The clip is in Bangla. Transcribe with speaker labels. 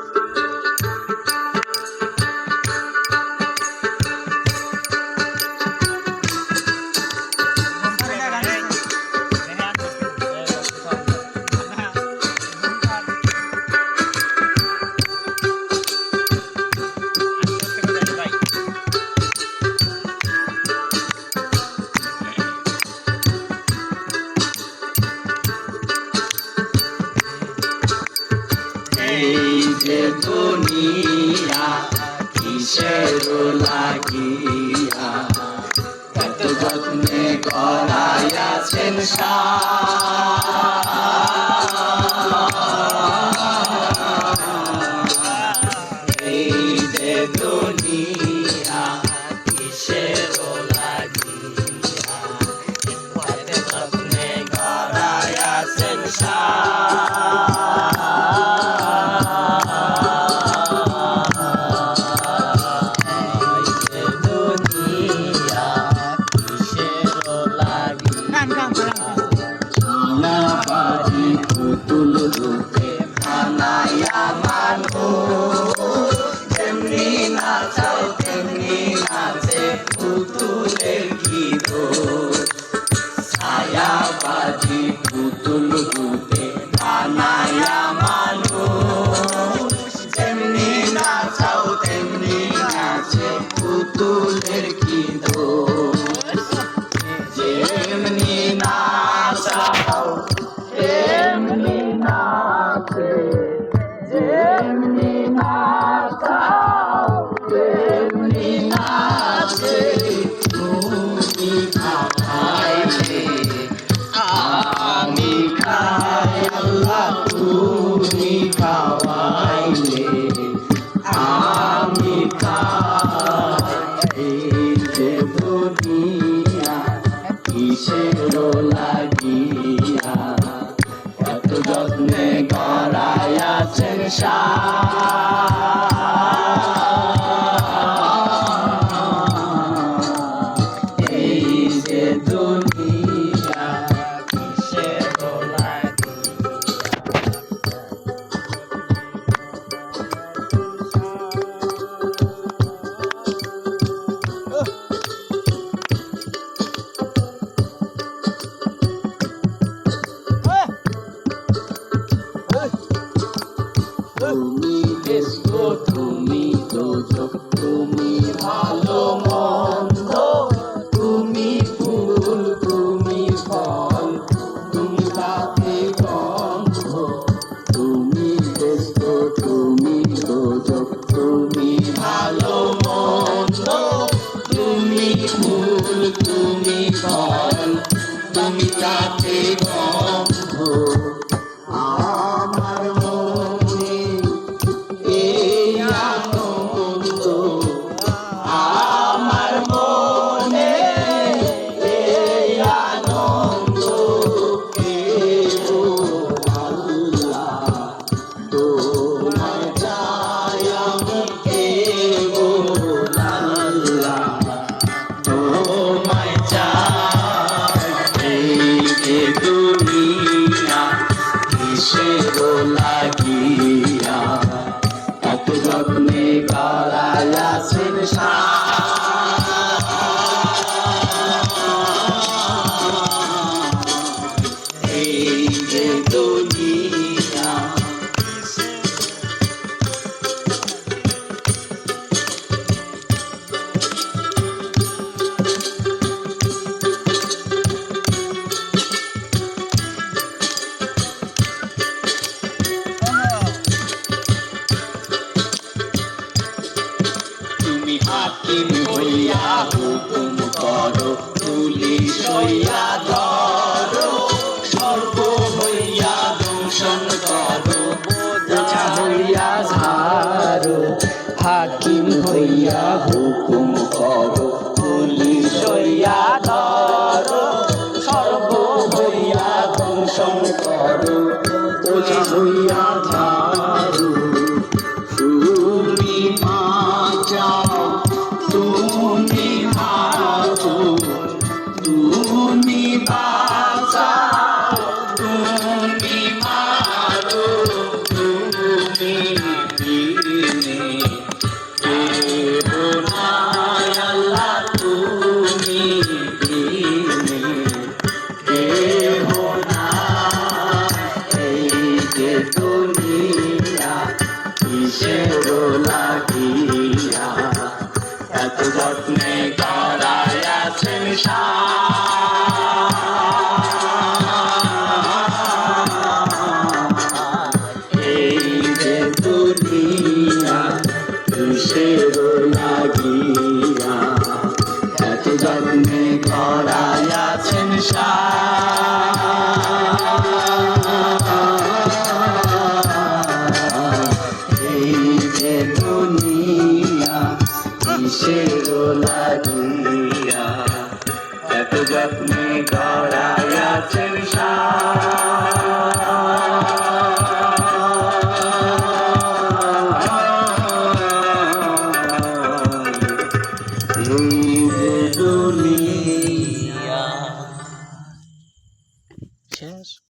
Speaker 1: Thank you. লাগিয়া কিসের লাগিয়া কত যত্নে গলাইয়াছেন এই যে তো বাজি পুতুল লোক কিসের লাগিয়া এত যত্নে গড়াইয়াছেন শাহ ফুল তুমি ফল তুমি তাতে গম দুনিয়া কিসের লাগে দিয়া হুকুম করো তুলি সইয়া ধরো, সর্ব হইয়া ধ্বংসন করো তুলি হইয়া ধারো। তুমি বাঁচাও তুমি যে তুলিয়া কিসের লাগিয়া এত যত্নে করায়াছেন এই যে তুলিয়া কিসের লাগিয়া এত যত্নে কিসের লাগিয়া? এত যত্নে করায়